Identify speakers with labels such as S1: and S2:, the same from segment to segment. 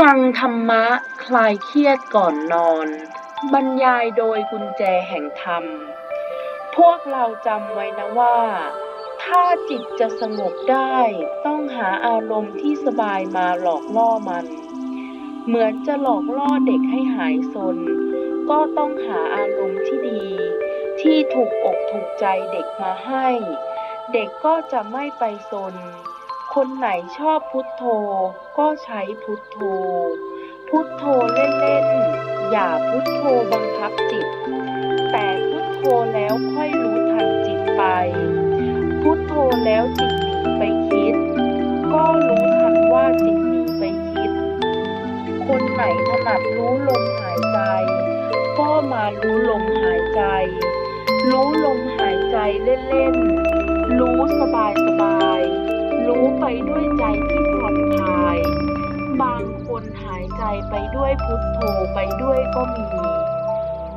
S1: ฟังธรรมะคลายเครียดก่อนนอน บรรยายโดยกุญแจแห่งธรรม พวกเราจำไว้นะว่า ถ้าจิตจะสงบได้ต้องหาอารมณ์ที่สบายมาหลอกล่อมัน เหมือนจะหลอกล่อเด็กให้หายสน ก็ต้องหาอารมณ์ที่ดี ที่ถูกอกถูกใจเด็กมาให้ เด็กก็จะไม่ไปสน คนไหนชอบพุทโธ ก็ใช้พุทโธ พุทโธเล่นๆ อย่าพุทโธบังคับจิต แต่พุทโธแล้วค่อยรู้ทันจิตไป พุทโธแล้วจิตหนีไปคิด ก็รู้ทันว่าจิต ไหนถนัดรู้ลมหายใจ ก็มารู้ลมหายใจ รู้ลมหายใจเล่นๆ รู้สบายๆรู้ไปด้วยใจที่ผ่อนคลาย บางคนหายใจไปด้วยพุทโธไปด้วยก็มี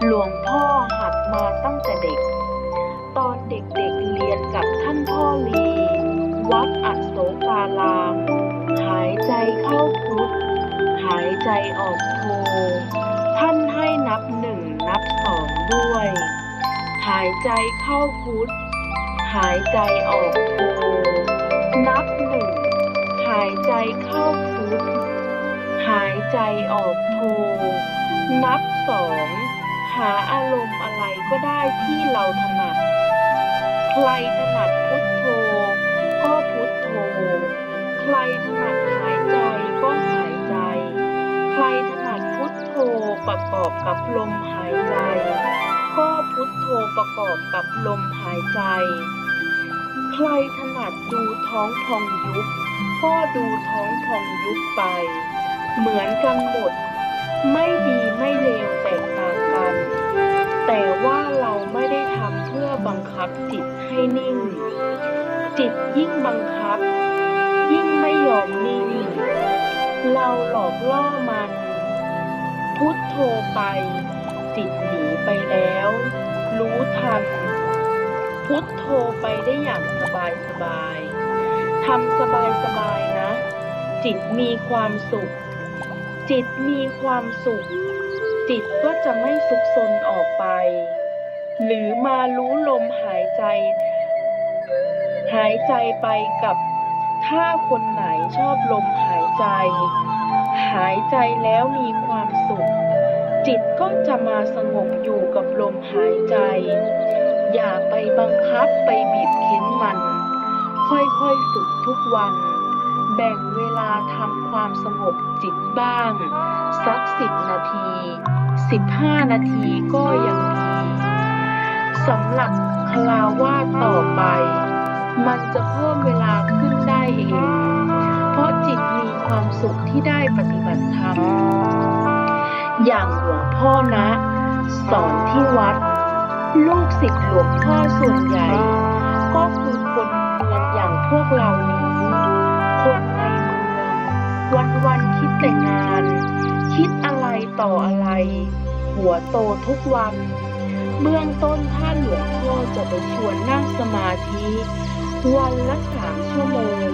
S1: หลวงพ่อหัดมาตั้งแต่เด็ก ตอนเด็กๆเรียนกับท่านพ่อลี วัดอัโศการาม หายใจเข้า หายใจออกโท ท่านให้นับหนึ่งนับสองด้วย หายใจเข้าพุทธหายใจออกโท นับหนึ่งหายใจเข้าพุทธหายใจออกโท นับสองหาอารมณ์อะไรก็ได้ที่เราถนัด ใครถนัดพุทโธ ก็พุทโธ ใครถนัดหายใจก็หาย ใครถนัดพุทโธประกอบกับลมหายใจ ก็พุทโธประกอบกับลมหายใจ ใครถนัดดูท้องพองยุบ ก็ดูท้องพองยุบไป เหมือนกันหมด ไม่ดีไม่เลวแตกต่างกัน แต่ว่าเราไม่ได้ทำเพื่อบังคับจิตให้นิ่ง จิตยิ่งบังคับ ยิ่งไม่ยอมนิ่ง เราหลอกล่อมัน พุทโธไป จิตหนีไปแล้ว รู้ทัน พุทโธไปได้อย่างสบายสบายๆทำสบายสบายๆนะ จิตมีความสุข จิตมีความสุข จิตก็จะไม่สุขซนออกไป หรือมารู้ลมหายใจ หายใจไปกับ ถ้าคนไหนชอบลมห ใจ หายใจแล้วมีความสุข จิตก็จะมาสงบอยู่กับลมหายใจ อย่าไปบังคับไปบีบเค้นมัน ค่อยๆฝึกทุกวัน แบ่งเวลาทำความสงบจิตบ้าง สักสิบนาทีสิบห้านาทีก็ยังดีสำหรับคลาวาต่อไป มันจะเพิ่มเวลาขึ้นได้เอง เพราะจิต ความสุขที่ได้ปฏิบัติธรรม อย่างหลวงพ่อนะ สอนที่วัด ลูกศิษย์หลวงพ่อส่วนใหญ่ ก็คือคนเมืองอย่างพวกเรานี้ คนในเมืองวันวันๆคิดแต่งาน คิดอะไรต่ออะไร หัวโตทุกวันเบื้องต้นท่านหลวงพ่อจะไปชวนนั่งสมาธิ วันละสามชั่วโมง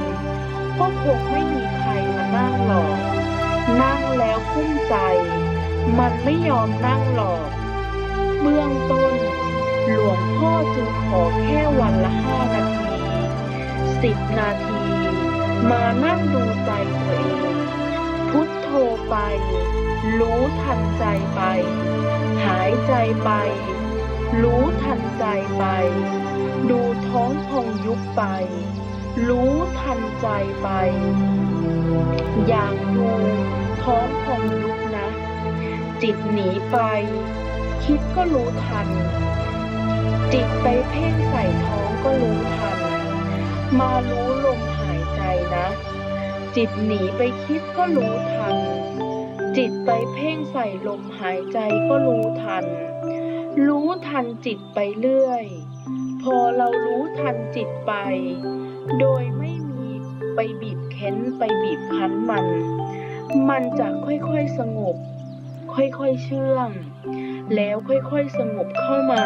S1: ก็คงไม่มีใครมานั่งหรอก นั่งแล้วกุ้มใจ มันไม่ยอมนั่งหรอกเบื้องต้น หลวงพ่อจึงขอแค่วันละห้านาทีสิบนาที มานั่งดูใจตัวเอง พุทโธไป รู้ทันใจไป หายใจไป รู้ทันใจไป ดูท้องพองยุบไป รู้ทันใจไป อยางดูท้องพองยุบนะ จิตหนีไป คิดก็รู้ทัน จิตไปเพ่งใส่ท้องก็รู้ทัน มารู้ลมหายใจนะ จิตหนีไปคิดก็รู้ทัน จิตไปเพ่งใส่ลมหายใจก็รู้ทัน รู้ทันจิตไปเรื่อย พอเรารู้ทันจิตไป โดยไม่มีไปบีบเค้นไปบีบคั้นมัน มันจะค่อยๆสงบ ค่อยๆเชื่อง แล้วค่อยๆสงบเข้ามา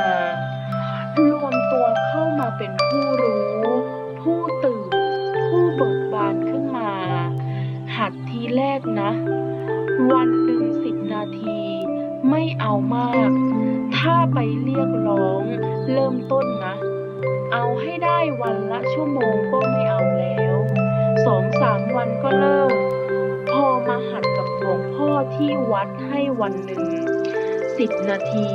S1: รวมตัวเข้ามาเป็นผู้รู้ ผู้ตื่น ผู้เบิกบานขึ้นมา หัดทีแรกนะ วันหนึ่งสิบนาที ไม่เอามาก ถ้าไปเรียกร้อง เริ่มต้นนะ เอาให้ได้วันละชั่วโมงก็ไม่เอาแล้วสองสามวันก็เลิก พอมาหัดกับหลวงพ่อที่วัดให้วันหนึ่งสิบนาที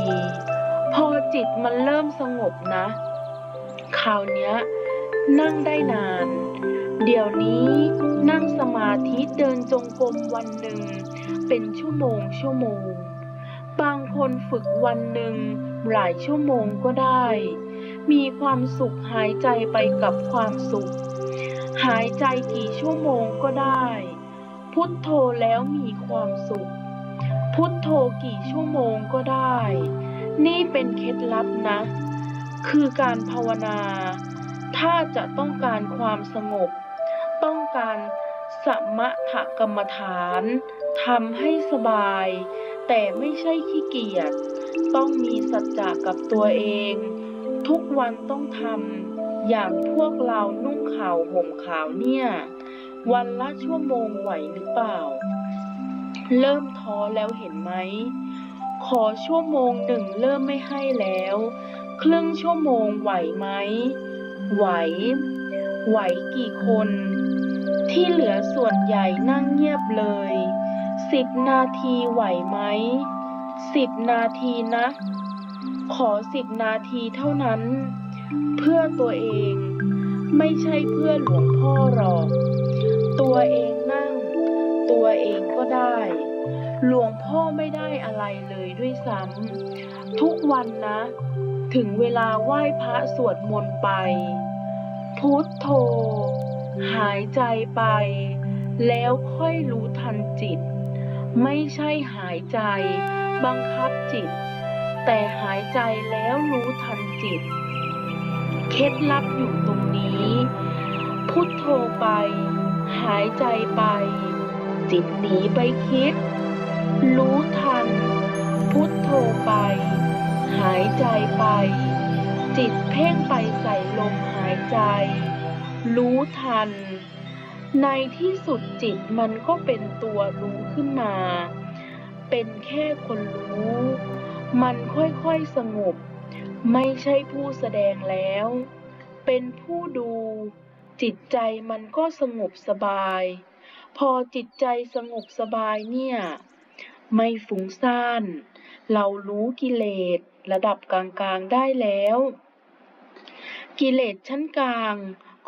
S1: พอจิตมันเริ่มสงบนะ คราวเนี้ยนั่งได้นาน เดี๋ยวนี้นั่งสมาธิเดินจงกรมวันหนึ่ง เป็นชั่วโมงชั่วโมง บางคนฝึกวันหนึ่งหลายชั่วโมงก็ได้ มีความสุขหายใจไปกับความสุข หายใจกี่ชั่วโมงก็ได้ พุทโธแล้วมีความสุข พุทโธกี่ชั่วโมงก็ได้ นี่เป็นเคล็ดลับนะ คือการภาวนา ถ้าจะต้องการความสงบ ต้องการสมถกรรมฐานทำให้สบาย แต่ไม่ใช่ขี้เกียจต้องมีสัจจะกับตัวเอง ทุกวันต้องทำอย่างพวกเรานุ่งขาวห่มขาวเนี่ย วันละชั่วโมงไหวหรือเปล่า เริ่มท้อแล้วเห็นไหม ขอชั่วโมงหนึ่งเริ่มไม่ให้แล้ว ครึ่งชั่วโมงไหวไหม ไหว ไหวกี่คน ที่เหลือส่วนใหญ่นั่งเงียบเลยสิบนาทีไหวไหมสิบนาทีนะ ขอสิบนาทีเท่านั้น เพื่อตัวเอง ไม่ใช่เพื่อหลวงพ่อหรอก ตัวเองนั่ง ตัวเองก็ได้ หลวงพ่อไม่ได้อะไรเลยด้วยซ้ำทุกวันนะ ถึงเวลาไหว้พระสวดมนต์ไป พุทโธ หายใจไป แล้วค่อยรู้ทันจิต ไม่ใช่หายใจ บังคับจิต แต่หายใจแล้วรู้ทันจิต เคล็ดลับอยู่ตรงนี้ พุทโธไป หายใจไป จิตหนีไปคิด รู้ทัน พุทโธไป หายใจไป จิตเพ่งไปใส่ลมหายใจ รู้ทัน ในที่สุดจิตมันก็เป็นตัวรู้ขึ้นมา เป็นแค่คนรู้ มันค่อยๆสงบ ไม่ใช่ผู้แสดงแล้ว เป็นผู้ดู จิตใจมันก็สงบสบาย พอจิตใจสงบสบายเนี่ย ไม่ฟุ้งซ่าน เรารู้กิเลสระดับกลางๆได้แล้ว กิเลสชั้นกลาง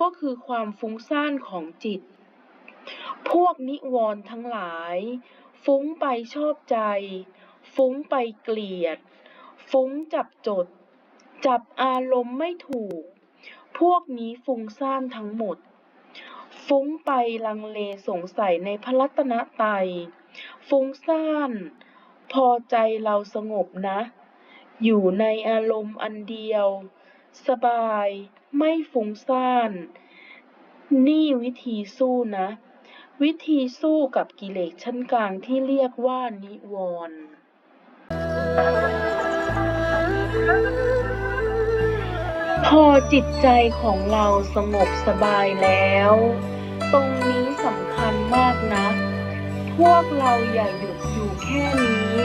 S1: ก็คือความฟุ้งซ่านของจิต พวกนิวรณ์ทั้งหลาย ฟุ้งไปชอบใจ ฟุ้งไปเกลียด ฟุ้งจับจด จับอารมณ์ไม่ถูก พวกนี้ฟุ้งซ่านทั้งหมด ฟุ้งไปลังเลสงสัยในพระรัตนตรัย ฟุ้งซ่าน พอใจเราสงบนะ อยู่ในอารมณ์อันเดียว สบาย ไม่ฟุ้งซ่าน นี่วิธีสู้นะวิธีสู้กับกิเลสชั้นกลางที่เรียกว่านิวรณ์ พอจิตใจของเราสงบสบายแล้ว ตรงนี้สำคัญมากนะ พวกเราอย่าหยุดอยู่แค่นี้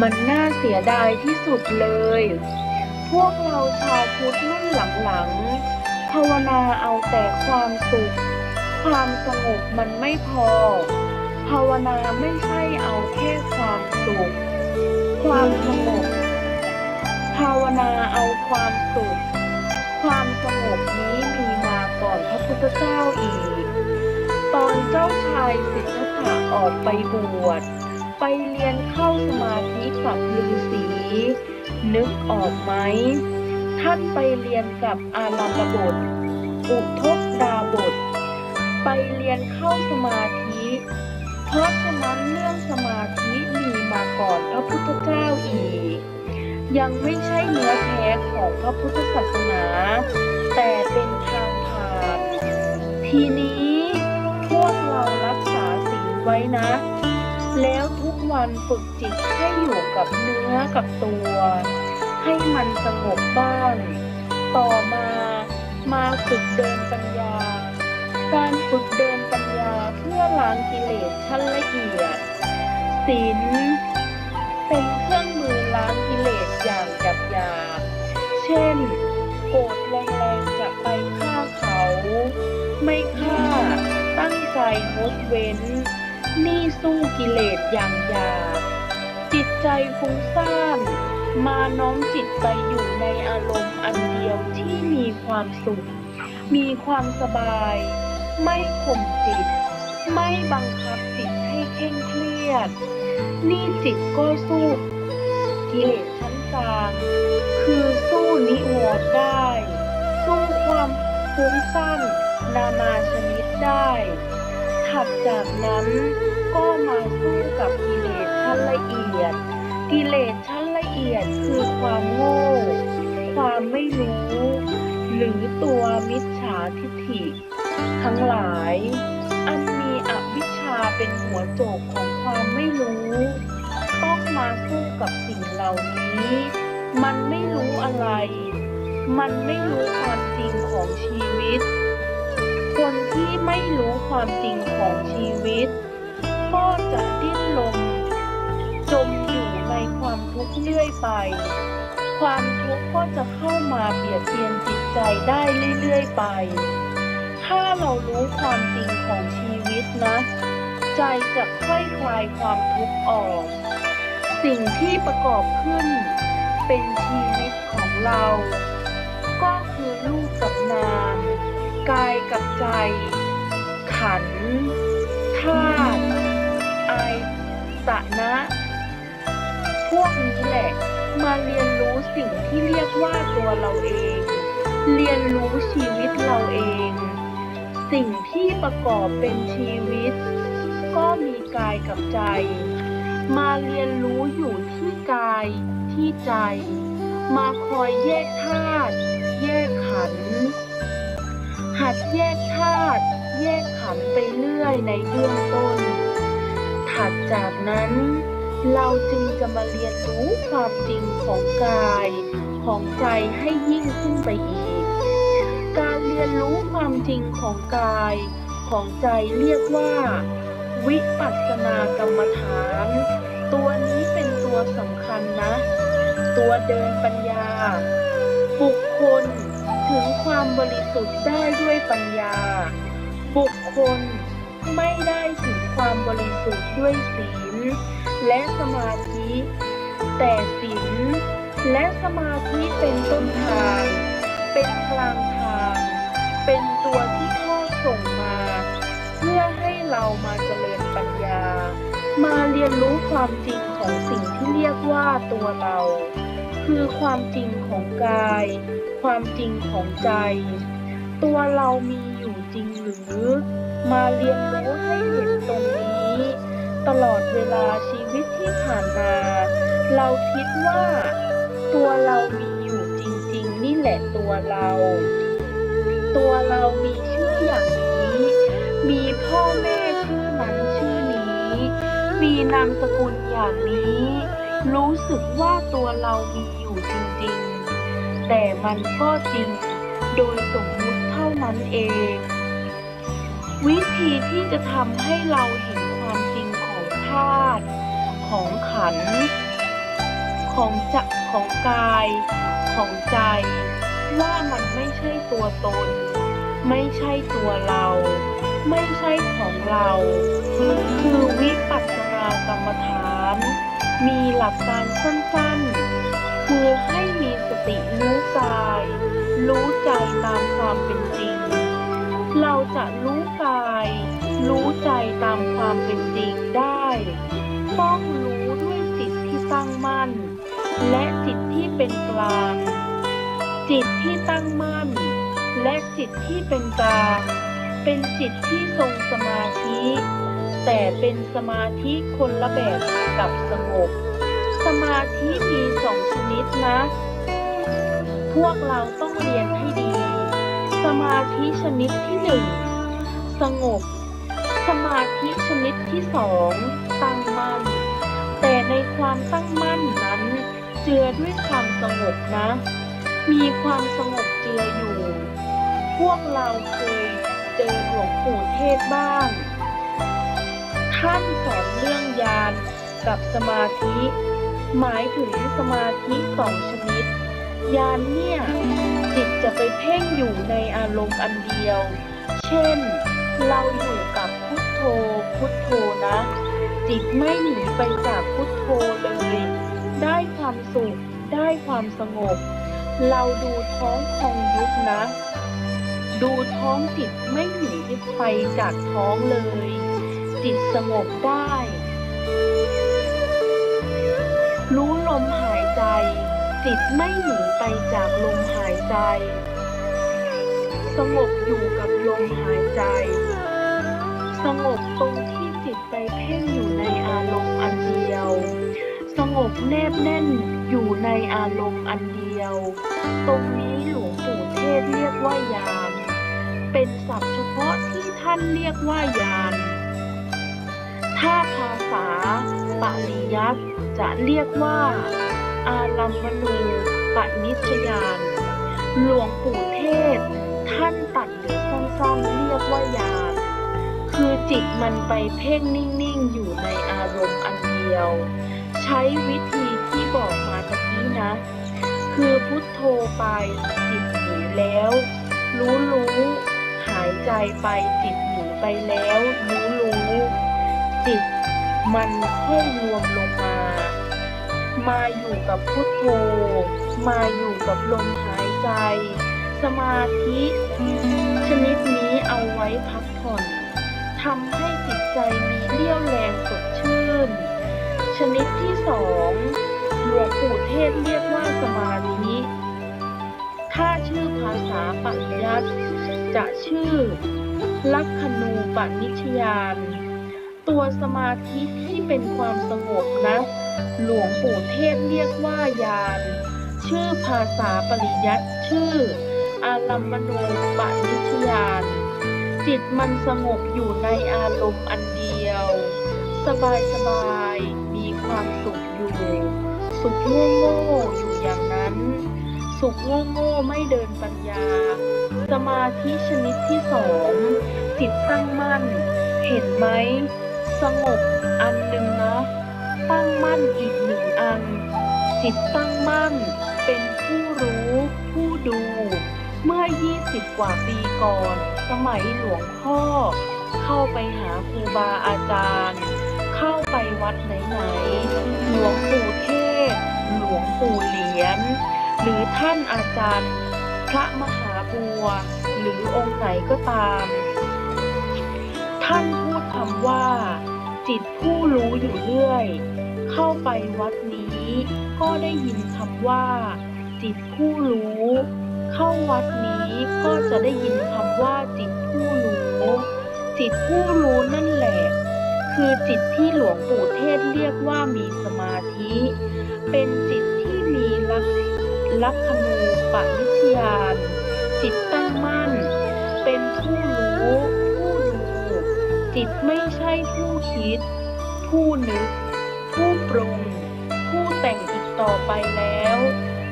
S1: มันน่าเสียดายที่สุดเลย พวกเราชาวพุทธรุ่นหลังๆภาวนาเอาแต่ความสุข ความสงบมันไม่พอ ภาวนาไม่ใช่เอาแค่ความสุข ความสงบ ภาวนาเอาความสุข ความสงบนี้มีมาก่อนพระพุทธเจ้าอีก ตอนเจ้าชายสิทธัตถะออกไปบวช ไปเรียนเข้าสมาธิกับฤาษี นึกออกไหม ท่านไปเรียนกับอารัมบทอุทกดาบท ไปเรียนเข้าสมาธิ เพราะฉะนั้นเรื่องสมาธิ มาก่อนพระพุทธเจ้าอีก ยังไม่ใช่เนื้อแท้ของพระพุทธศาสนา แต่เป็นทางผ่านทีนี้พวกเรารักษาศีลไว้นะ แล้วทุกวันวันฝึกจิตให้อยู่กับเนื้อกับตัว ให้มันสงบบ้าง ต่อมามาฝึกเดินปัญญา การฝึกเดินปัญญาเพื่อล้างกิเลสชั้นละเอียด ศีล เป็นเครื่องมือล้างกิเลสอย่างหยาบหยาบเช่น โกรธแรงๆจะไปฆ่าเขา ไม่ฆ่า ตั้งใจงดเว้น นี่สู้กิเลสอย่างหยาบจิตใจฟุ้งซ่านมาน้อมจิตไปอยู่ในอารมณ์อันเดียวที่มีความสุข มีความสบาย ไม่ข่มจิต ไม่บังคับจิตให้เคร่งเครียด นี่จิตก็สู้กิเลสชั้นกลาง คือสู้นิวรณ์ได้ สู้ความฟุ้งซ่านนานาชนิดได้ ถัดจากนั้นก็มาสู้กับกิเลสชั้นละเอียด กิเลสชั้นละเอียดคือความโง่ ความไม่รู้ หรือตัวมิจฉาทิฐิ ทั้งหลายอัน มาเป็นหัวโจกของความไม่รู้ ต้องมาสู้กับสิ่งเหล่านี้ มันไม่รู้อะไร มันไม่รู้ความจริงของชีวิต คนที่ไม่รู้ความจริงของชีวิต ก็จะดิ้นรนจมอยู่ในความทุกข์เรื่อยไป ความทุกข์ก็จะเข้ามาเบียดเบียนจิตใจได้เรื่อยๆไป ถ้าเรารู้ความจริงของชีวิตนะ ใจจะค่อยคลายความทุกข์ออก สิ่งที่ประกอบขึ้น เป็นชีวิตของเรา ก็คือรูปกับนามกายกับใจ ขันธาตุไอายตนะ พวกนี้แหละมาเรียนรู้สิ่งที่เรียกว่าตัวเราเอง เรียนรู้ชีวิตเราเอง สิ่งที่ประกอบเป็นชีวิต ก็มีกายกับใจ มาเรียนรู้อยู่ที่กายที่ใจ มาคอยแยกธาตุแยกขันธ์หัดแยกธาตุแยกขันธ์ไปเรื่อยในเบื้องต้น ถัดจากนั้นเราจึงจะมาเรียนรู้ความจริงของกายของใจให้ยิ่งขึ้นไปอีก การเรียนรู้ความจริงของกายของใจเรียกว่า วิปัสสนากรรมฐาน ตัวนี้เป็นตัวสำคัญนะ ตัวเดินปัญญา บุคคลถึงความบริสุทธิ์ได้ด้วยปัญญา บุคคลไม่ได้ถึงความบริสุทธิ์ด้วยศีลและสมาธิ แต่ศีลและสมาธิเป็นต้นทาง เป็นกลางทาง เป็นตัว เรามาเจริญปัญญา มาเรียนรู้ความจริงของสิ่งที่เรียกว่าตัวเรา คือความจริงของกาย ความจริงของใจ ตัวเรามีอยู่จริงหรือ มาเรียนรู้ให้เห็นตรงนี้ ตลอดเวลาชีวิตที่ผ่านมา เราคิดว่า ตัวเรามีอยู่จริง ๆ นี่แหละตัวเรา ตัวเรามีชื่ออย่างนี้ มีพ่อแม่ นามสกุลอย่างนี้ รู้สึกว่าตัวเรามีอยู่จริงๆ แต่มันก็จริงโดยสมมุติเท่านั้นเอง วิธีที่จะทำให้เราเห็นความจริงของธาตุของขัน ของจักของกาย ของใจ ว่ามันไม่ใช่ตัวตน ไม่ใช่ตัวเรา ไม่ใช่ของเราคือวิปัสสากรรมฐาน มีหลักการสั้นๆ คือให้มีสติรู้กาย รู้ใจตามความเป็นจริง เราจะรู้กาย รู้ใจตามความเป็นจริงได้ ต้องรู้ด้วยจิตที่ตั้งมั่น และจิตที่เป็นกลาง จิตที่ตั้งมั่น และจิตที่เป็นกลาง เป็นจิตที่ทรงสมาธิ แต่เป็นสมาธิคนละแบบกับสงบ สมาธิมีสองชนิดนะ พวกเราต้องเรียนให้ดี สมาธิชนิดที่หนึ่งสงบ สมาธิชนิดที่สองตั้งมั่น แต่ในความตั้งมั่นนั้น เจือด้วยความสงบนะ มีความสงบเจืออยู่ พวกเราเคยเจอหลวงปู่เทศบ้าง ท่านสอนเรื่องญาณกับสมาธิ หมายถึงสมาธิสองชนิด ญาณเนี่ยจิตจะไปเพ่งอยู่ในอารมณ์อันเดียว เช่น เราอยู่กับพุทโธ พุทโธนะ จิตไม่หนีไปจากพุทโธเลย ได้ความสุข ได้ความสงบ เราดูท้องพองยุบนะ ดูท้องจิตไม่หนีไปจากท้องเลย จิตสงบได้ รู้ลมหายใจ จิตไม่หนีไปจากลมหายใจ สงบอยู่กับลมหายใจ สงบตรงที่จิตไปเพ่งอยู่ในอารมณ์อันเดียว สงบแนบแน่นอยู่ในอารมณ์อันเดียว ตรงนี้หลวงปู่เทศเรียกว่ายานเป็นศัพท์เฉพาะที่ท่านเรียกว่ายาน ถ้าภาษาปริยัติจะเรียกว่า อารัมมณูปนิชยาน หลวงปู่เทศ ท่านตัดเหลือสั้นๆเรียกว่ายานคือจิตมันไปเพ่งนิ่งๆ อยู่ในอารมณ์อันเดียว ใช้วิธีที่บอกมาตะกี้นะ คือพุทโธไปจิตหนีแล้ว รู้รู้หายใจไปจิตหนีไปแล้ว รู้รู้ จิต มันค่อยรวมลงมา มาอยู่กับพุทโธ มาอยู่กับลมหายใจ สมาธิชนิดนี้เอาไว้พักผ่อนทำให้จิตใจมีเรี่ยวแรงสดชื่น ชนิดที่สองหลวงปู่เทศเรียกว่าสมาธิถ้าชื่อภาษาปริยัติจะชื่อลักขณูปนิชยาน ตัวสมาธิที่เป็นความสงบนะ หลวงปู่เทศเรียกว่ายานชื่อภาษาปริยัติชื่อ อารัมมณูปนิชยานจิตมันสงบอยู่ในอารมณ์อันเดียว สบายสบายมีความสุขอยู่ สุขโง่โง่อยู่อย่างนั้น สุขโง่โง่ไม่เดินปัญญา สมาธิชนิดที่สองจิตตั้งมั่น เห็นไหม สงบอันหนึ่งนะตั้งมั่นอีกหนึ่งอัน จิตตั้งมั่นเป็นผู้รู้ผู้ดู เมื่อ 20 กว่าปีก่อน สมัยหลวงพ่อ เข้าไปหาครูบาอาจารย์ เข้าไปวัดไหนๆหลวงปู่เทศ หลวงปู่เหรียญหรือท่านอาจารย์ พระมหาบัว หรือองค์ไหนก็ตาม ท่านพูดคำว่า จิตผู้รู้อยู่เรื่อย เข้าไปวัดนี้ ก็ได้ยินคำว่า จิตผู้รู้ เข้าวัดนี้ก็จะได้ยินคำว่า จิตผู้รู้จิตผู้รู้นั่นแหละ คือจิตที่หลวงปู่เทศเรียกว่ามีสมาธิ เป็นจิตที่มีลักลักขณูปนิชยานจิตตั้งมั่น เป็นผู้รู้ ผู้ดูจิตไม่ใช่ผู้ คิด ผู้นึก ผู้ปรุง ผู้แต่งอีกต่อไปแล้ว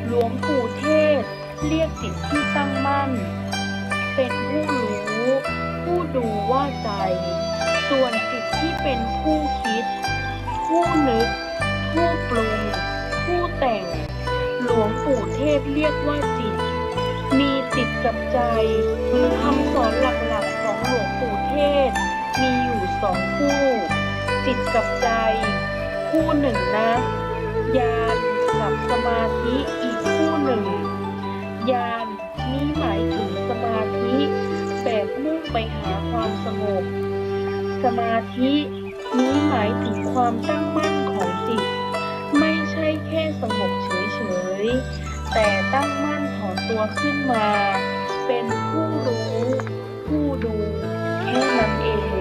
S1: หลวงปู่เทศ เรียกจิตที่ตั้งมั่น เป็นผู้รู้ ผู้ดูว่าใจ ส่วนจิตที่เป็นผู้คิด ผู้นึก ผู้ปรุง ผู้แต่ง หลวงปู่เทศเรียกว่าจิต มีจิตกับใจคำสอนหลัก อยู่สองคู่ จิตกับใจ คู่หนึ่งนะญาณกับสมาธิอีกคู่หนึ่งญาณนี้หมายถึงสมาธิแบบมุ่งไปหาความสงบ สมาธินี้หมายถึงความตั้งมั่นของจิต ไม่ใช่แค่สงบเฉยๆ แต่ตั้งมั่นถอนตัวขึ้นมา เป็นผู้รู้ ผู้ดูแค่นั้นเอง